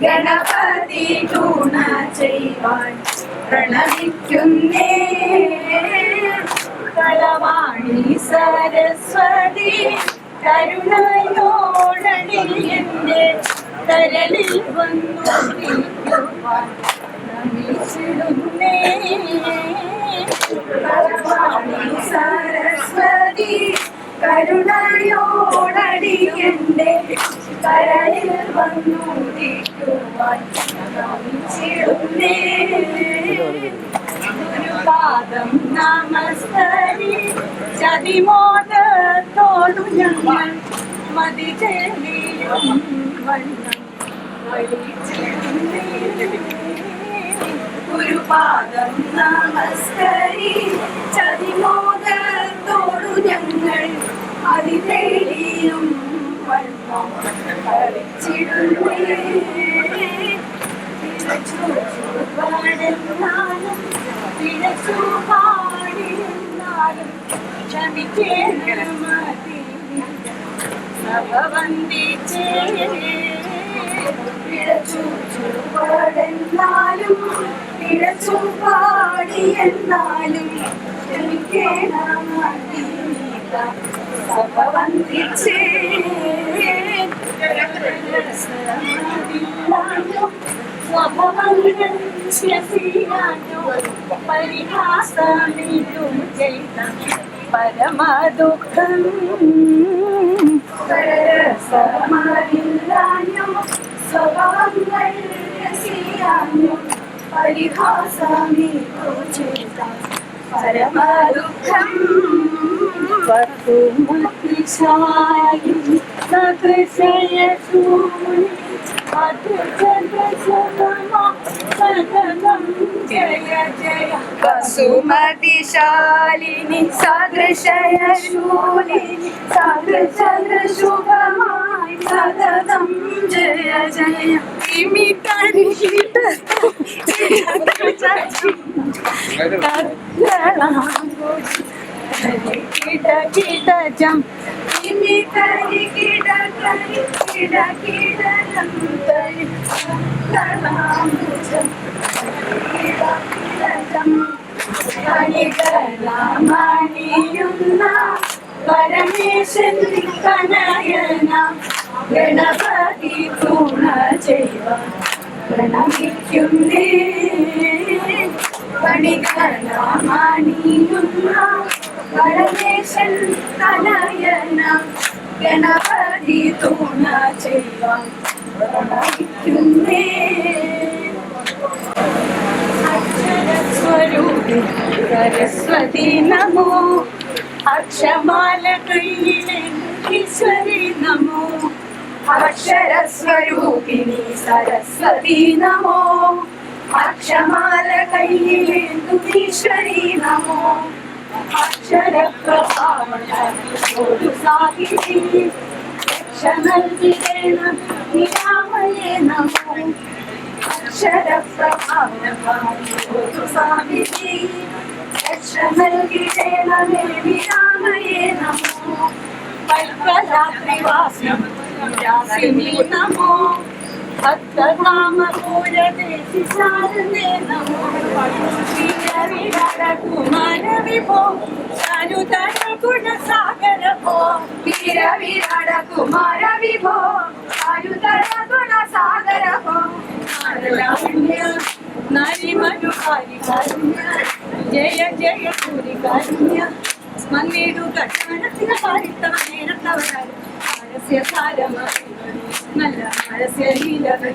ഗണപതി ഗുണ ചെയ്യുവാൻ പ്രണമിക്കുന്നേ. കളവാണി സരസ്വതി കരുണയോടണി എന്റെ കരളിൽ വന്നു നമിച്ചിടുന്നേ കളവാണി സരസ്വതി കരുണയോടടി എന്റെ കരളിൽ വന്നു നിൽക്കുവാൻ നമിച്ചിടുന്നേ പാദം നമസ്കരി ചതിമോദത്തോടു ഞങ്ങൾ മതി ചെല്ലിയും വണ്ണം പാദം നമസ്കരി ചതിമോദത്തോടു ഞങ്ങൾ തേടിയും വണ്ണം പിഴച്ചു പാടിയെന്നാലും ക്ഷമിക്കേണം സഭവന്ദിച്ചേ പിഴച്ചു പാടിയെന്നാലും ക്ഷമിക്കേണം പരമദുഃഖം സരസമറില്ലാഞ്ഞു സ്വഭാവങ്ങൾ രസിയാഞ്ഞു പരിഹാസമിതു ചെയ്ത പരമദുഃഖം. വസുമതിശാലിനി സദൃശയ ശൂലിനി സദൃശുഭമായി സദതം ജയ ജയ. കിടകിടജം. കനയന ഗണപതി തുണ ചെയ്വ. പ്രണമിക്കുന്നേ പരമേശൻ കനയന ഗണപതി തുണ അക്ഷരസ്വരൂപി സരസ്വതി നമോ. അക്ഷമാല കയ്യിലെ ഈശ്വരി നമോ. അക്ഷരസ്വരൂപിണി സരസ്വതി നമോ. അക്ഷമാല అక్షర ప్రభావన తోడు సాగిరి రక్షణల్విరేణ నిరామయే నమో అక్షర ప్రభావన తోడు సాగిరి రక్షణల్విరేణ నిరామయే నమో కల్పరాత్రివాసం నిరాసిని ജയ ജയ കാരുണ്യ മന്നേടു കക്ഷണത്തിന് പാരിത്തവ നേരത്തവരാൽ ആരസ്യ സാരമായി നല്ല ആരസ്യ ലീലകൾ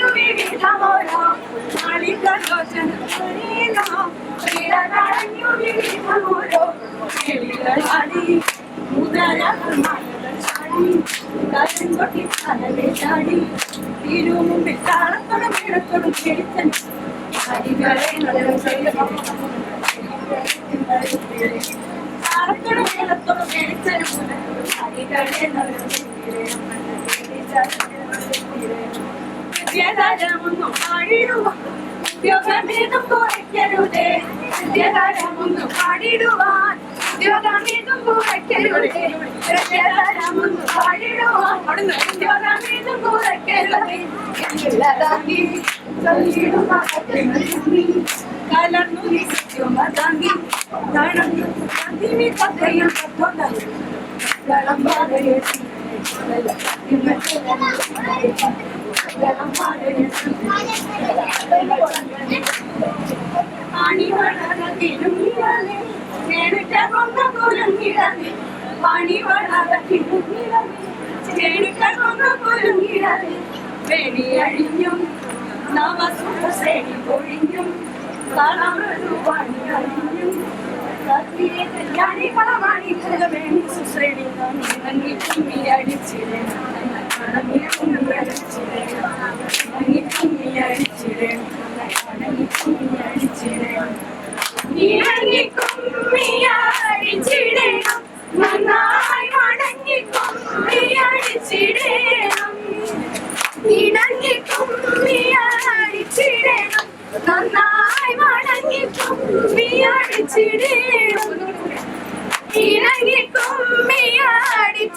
ചാടി തിരുമുമ്പിൽ അരികളെ നഗരം താളത്തോടും ഇടത്തോടും കേട്ടൻ അരികളെ നഗരം വിദ്യാധാരമൊന്നും ആഴിടുവാൻ ഉദ്യോഗമേതും കുറയ്ക്കരുതേ സത്യതരമൊന്നു പാടിടുവാൻ. ഉദ്യോഗമേതും കുറയ്ക്കരുതേ സത്യതരമൊന്നു പാടിടുവാൻ ഉദ്യോഗമേതും കുറയ്ക്കരുതേ എന്നില്ലതാങ്ങി ചൊല്ലിടും കലർന്നു നിശ്ചയമതാങ്ങി നടന്നു കളമ്പാതയെത്തി അഴിഞ്ഞും നവസുശ്രേണി പൊഴിഞ്ഞും അഴിഞ്ഞും കത്തിയെ കല്യാണി കളമാണി വേണി സുശ്രേണി നന്ദി കുമ്മി അടിച്ചിടേ നന്ദി കുമ്മി അടിച്ചിടേ നന്ദി കുമ്മി അടിച്ചിടേ കുമ്മിയടിച്ചിടേണം ഇണങ്ങി കുമ്മിയാടിച്ചിടണം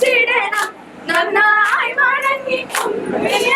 നന്നായി മടങ്ങി കുമ്മിയടിച്ചിടേണം